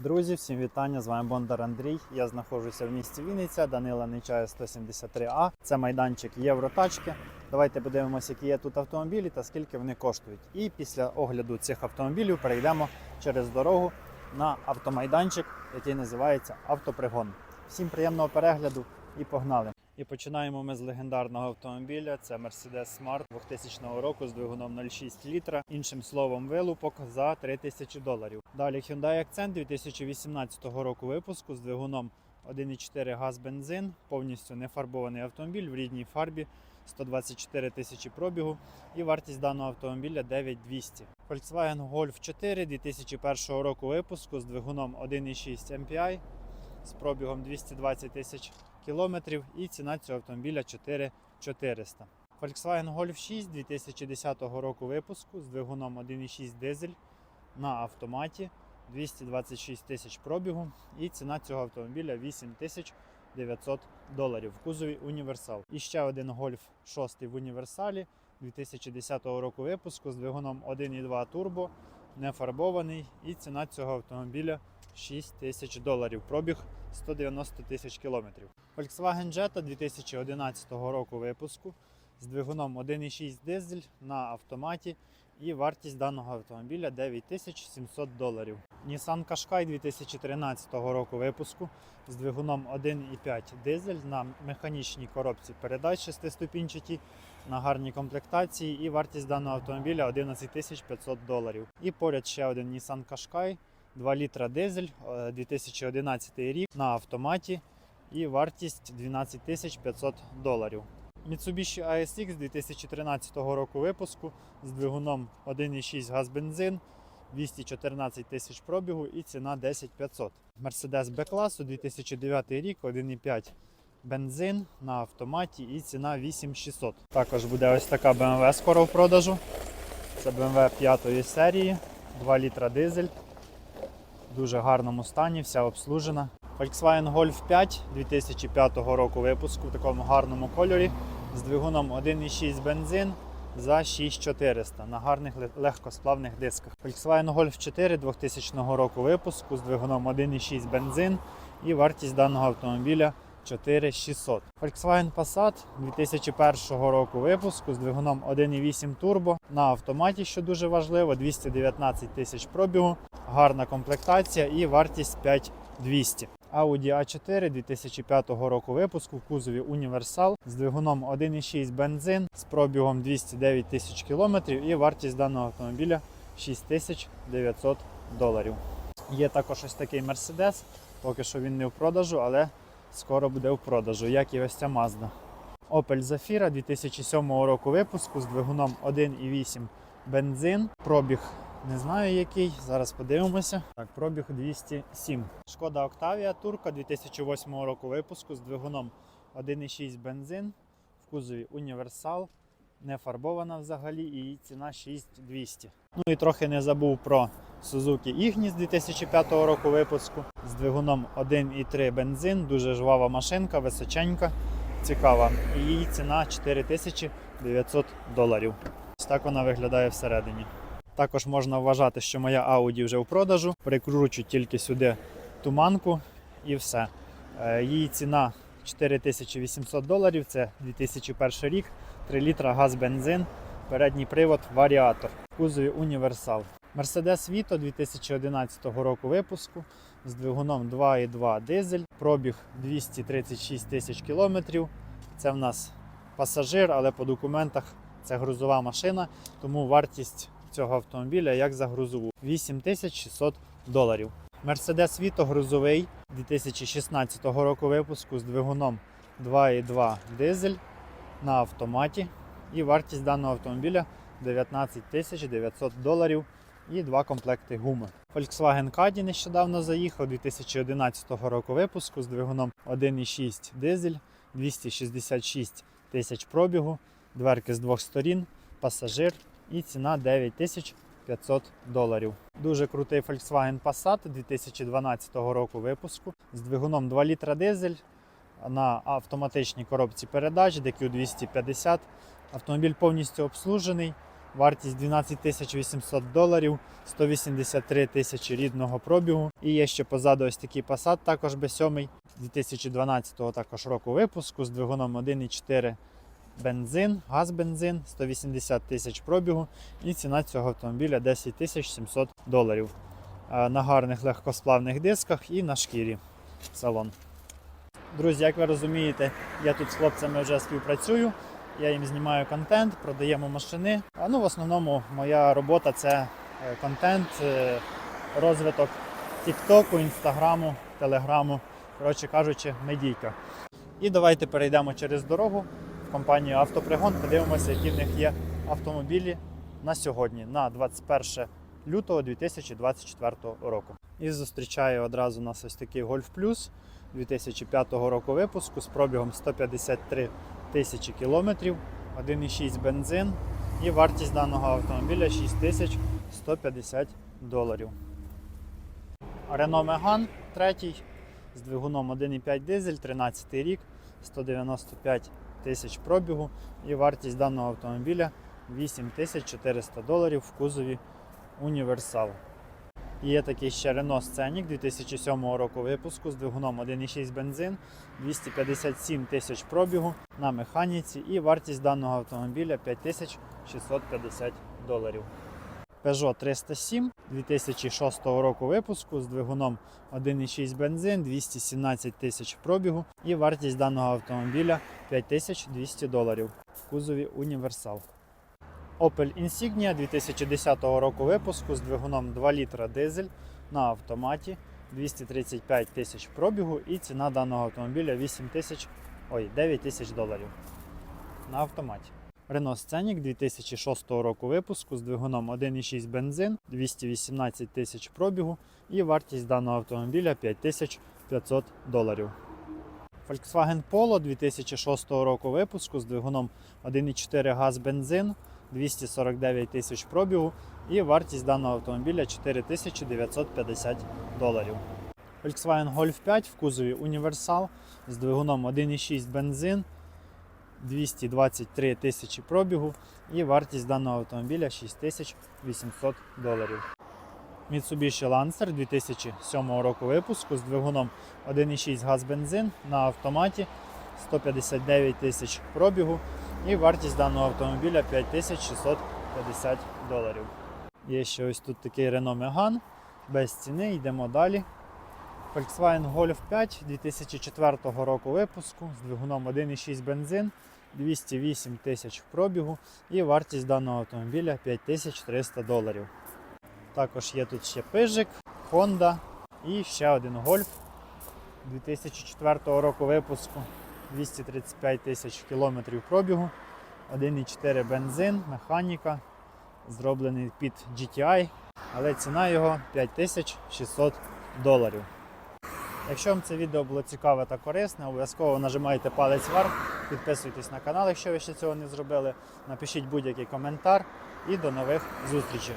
Друзі, всім вітання! З вами Бондар Андрій. Я знаходжуся в місті Вінниця, Данила Нечая 173А. Це майданчик Євротачки. Давайте подивимося, які є тут автомобілі та скільки вони коштують. І після огляду цих автомобілів перейдемо через дорогу на автомайданчик, який називається Автопригон. Всім приємного перегляду і погнали! І починаємо ми з легендарного автомобіля. Це Mercedes Smart 2000 року з двигуном 0,6 літра. Іншим словом, вилупок за 3000 доларів. Далі Hyundai Accent 2018 року випуску з двигуном 1,4 газ бензин, повністю нефарбований автомобіль в рідній фарбі. 124 тисячі пробігу і вартість даного автомобіля 9200. Volkswagen Golf 4 2001 року випуску з двигуном 1,6 MPI з пробігом 220 тисяч кілометрів і ціна цього автомобіля 4400. Volkswagen Golf 6 2010 року випуску з двигуном 1,6 дизель на автоматі 226 тисяч пробігу і ціна цього автомобіля 8900 доларів в кузові універсал. І ще один Golf 6 в універсалі 2010 року випуску з двигуном 1,2 турбо, не фарбований, і ціна цього автомобіля 6 тисяч доларів. Пробіг 190 тисяч кілометрів. Volkswagen Jetta 2011 року випуску з двигуном 1,6 дизель на автоматі. І вартість даного автомобіля 9700 доларів. Nissan Qashqai 2013 року випуску з двигуном 1,5 дизель на механічній коробці передач 6-ступінчатій на гарній комплектації. І вартість даного автомобіля 11 500 доларів. І поряд ще один Nissan Qashqai 2 літра дизель, е, 2011 рік на автоматі і вартість 12 500 доларів. Mitsubishi ASX 2013 року випуску з двигуном 1,6 газ бензин, 214 тисяч пробігу і ціна 10 500. Mercedes B-класу 2009 рік, 1,5 бензин на автоматі і ціна 8600. Також буде ось така BMW скоро в продажу. Це BMW 5 серії, 2 літра дизель в дуже гарному стані, вся обслужена. Volkswagen Golf 5 2005 року випуску в такому гарному кольорі з двигуном 1,6 бензин за 6400 на гарних легкосплавних дисках. Volkswagen Golf 4 2000 року випуску з двигуном 1,6 бензин і вартість даного автомобіля 4600. Volkswagen Passat 2001 року випуску з двигуном 1,8 турбо на автоматі, що дуже важливо, 219 тисяч пробігу, гарна комплектація і вартість 5200. Audi A4 2005 року випуску в кузові Універсал з двигуном 1,6 бензин з пробігом 209 тисяч кілометрів і вартість даного автомобіля 6900 доларів. Є також ось такий Mercedes, поки що він не в продажу, але скоро буде в продажу, як і ось ця Mazda. Opel Zafira 2007 року випуску з двигуном 1,8 бензин, пробіг не знаю який, зараз подивимося. Так, пробіг 207. Шкода Octavia Турка 2008 року випуску з двигуном 1,6 бензин в кузові універсал. Не фарбована взагалі і її ціна 6200. Ну і трохи не забув про Suzuki Ignis 2005 року випуску з двигуном 1,3 бензин, дуже жвава машинка, височенька, цікава. І її ціна 4900 доларів. Ось так вона виглядає всередині. Також можна вважати, що моя Audi вже в продажу. Прикручу тільки сюди туманку і все. Е, Її ціна 4800 доларів, це 2001 рік, 3 літра газ бензин, передній привод, варіатор, кузові універсал. Mercedes Vito 2011 року випуску з двигуном 2,2 дизель, пробіг 236 тисяч кілометрів. Це в нас пасажир, але по документах це грузова машина, тому вартість цього автомобіля як за грузову 8600 доларів. Mercedes Vito грузовий 2016 року випуску з двигуном 2,2 дизель на автоматі. І вартість даного автомобіля 19 900 доларів і два комплекти гуми. Volkswagen Caddy нещодавно заїхав 2011 року випуску з двигуном 1,6 дизель, 266 тисяч пробігу, дверки з двох сторін, пасажир і ціна 9500 доларів. Дуже крутий Volkswagen Passat 2012 року випуску з двигуном 2 літра дизель на автоматичній коробці передач DQ250. Автомобіль повністю обслужений, Вартість 12 800 доларів, 183 тисячі рідного пробігу. І є ще позаду ось такий Passat, також B7, 2012 також року випуску з двигуном 1,4 бензин, газ-бензин, 180 тисяч пробігу. І ціна цього автомобіля 10 тисяч 700 доларів. Е, На гарних легкосплавних дисках і на шкірі салон. Друзі, як ви розумієте, я тут з хлопцями вже співпрацюю. Я їм знімаю контент, продаємо машини. А ну, в основному моя робота це е, контент, е, розвиток Тіктоку, Інстаграму, Телеграму, коротше кажучи, медійка. І давайте перейдемо через дорогу компанію Автопригон, подивимося, які в них є автомобілі на сьогодні, на 21 лютого 2024 року. І зустрічає одразу нас ось такий Golf Plus 2005 року випуску з пробігом 153 тисячі кілометрів, 1,6 бензин і вартість даного автомобіля 6150 доларів. Renault Megane третій з двигуном 1,5 дизель, 13 рік, 195 тисяч пробігу і вартість даного автомобіля 8400 доларів в кузові Універсал. Є такий ще Renault Scenic 2007 року випуску з двигуном 1,6 бензин, 257 тисяч пробігу на механіці і вартість даного автомобіля 5650 доларів. Peugeot 307 2006 року випуску з двигуном 1,6 бензин, 217 тисяч пробігу і вартість даного автомобіля 5200 доларів в кузові Універсал. Opel Insignia 2010 року випуску з двигуном 2 літра дизель на автоматі 235 тисяч пробігу і ціна даного автомобіля 8 тисяч, ой, 9 тисяч доларів на автоматі. Renault Scenic 2006 року випуску з двигуном 1,6 бензин 218 тисяч пробігу і вартість даного автомобіля 5500 доларів. Volkswagen Polo 2006 року випуску з двигуном 1,4 газ бензин 249 тисяч пробігу і вартість даного автомобіля 4950 доларів. Volkswagen Golf 5 в кузові Універсал з двигуном 1,6 бензин 223 тисячі пробігу і вартість даного автомобіля 6800 доларів. Mitsubishi Lancer 2007 року випуску з двигуном 1,6 газ бензин на автоматі 159 тисяч пробігу і вартість даного автомобіля 5650 доларів. Є ще ось тут такий Renault Megane без ціни, йдемо далі. Volkswagen Golf 5 2004 року випуску з двигуном 1,6 бензин, 208 тисяч пробігу і вартість даного автомобіля 5300 доларів. Також є тут ще пижик, Honda і ще один Golf 2004 року випуску, 235 тисяч кілометрів пробігу, 1,4 бензин, механіка, зроблений під GTI, але ціна його 5600 доларів. Якщо вам це відео було цікаве та корисне, обов'язково нажимайте палець вверх, підписуйтесь на канал, якщо ви ще цього не зробили. Напишіть будь-який коментар і до нових зустрічей.